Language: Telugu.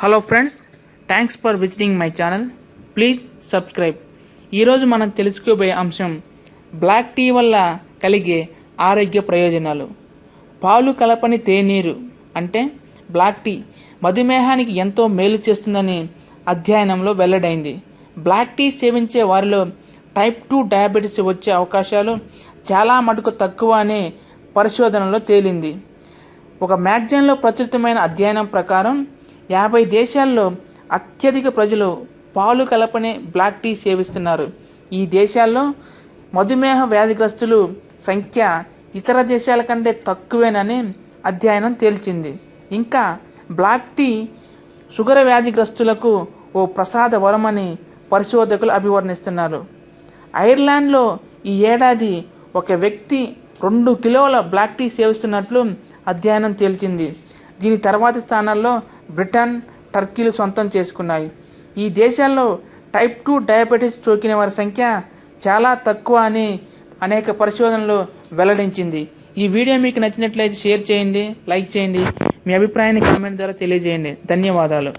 Hello friends thanks for visiting my channel please subscribe ఈరోజు మనం తెలుసుకోబోయే అంశం బ్లాక్ టీ వల్ల కలిగే ఆరోగ్య ప్రయోజనాలు. పాలు కలపని తేనీరు అంటే బ్లాక్ టీ మధుమేహానికి ఎంతో మేలు చేస్తుందని అధ్యయనంలో వెల్లడైంది. బ్లాక్ టీ సేవించే వారిలో టైప్ టూ డయాబెటీస్ వచ్చే అవకాశాలు చాలా మటుకు తక్కువ అని పరిశోధనలో తేలింది. ఒక మ్యాగజైన్లో ప్రచురితమైన అధ్యయనం ప్రకారం యాభై దేశాల్లో అత్యధిక ప్రజలు పాలు కలపని బ్లాక్ టీ సేవిస్తున్నారు. ఈ దేశాల్లో మధుమేహ వ్యాధిగ్రస్తులు సంఖ్య ఇతర దేశాల కంటే తక్కువేనని అధ్యయనం తేల్చింది. ఇంకా బ్లాక్ టీ షుగర్ వ్యాధిగ్రస్తులకు ఓ ప్రసాద వరమని పరిశోధకులు అభివర్ణిస్తున్నారు. ఐర్లాండ్లో ఈ ఏడాది ఒక వ్యక్తి రెండు కిలోల బ్లాక్ టీ సేవిస్తున్నట్లు అధ్యయనం తేల్చింది. దీని తర్వాతి స్థానాల్లో బ్రిటన్ టర్కీలు సొంతం చేసుకున్నాయి. ఈ దేశాల్లో టైప్ టూ డయాబెటీస్ సోకిన వారి సంఖ్య చాలా తక్కువ అని అనేక పరిశోధనలు వెల్లడించింది. ఈ వీడియో మీకు నచ్చినట్లయితే షేర్ చేయండి లైక్ చేయండి. మీ అభిప్రాయాన్ని కామెంట్ ద్వారా తెలియజేయండి. ధన్యవాదాలు.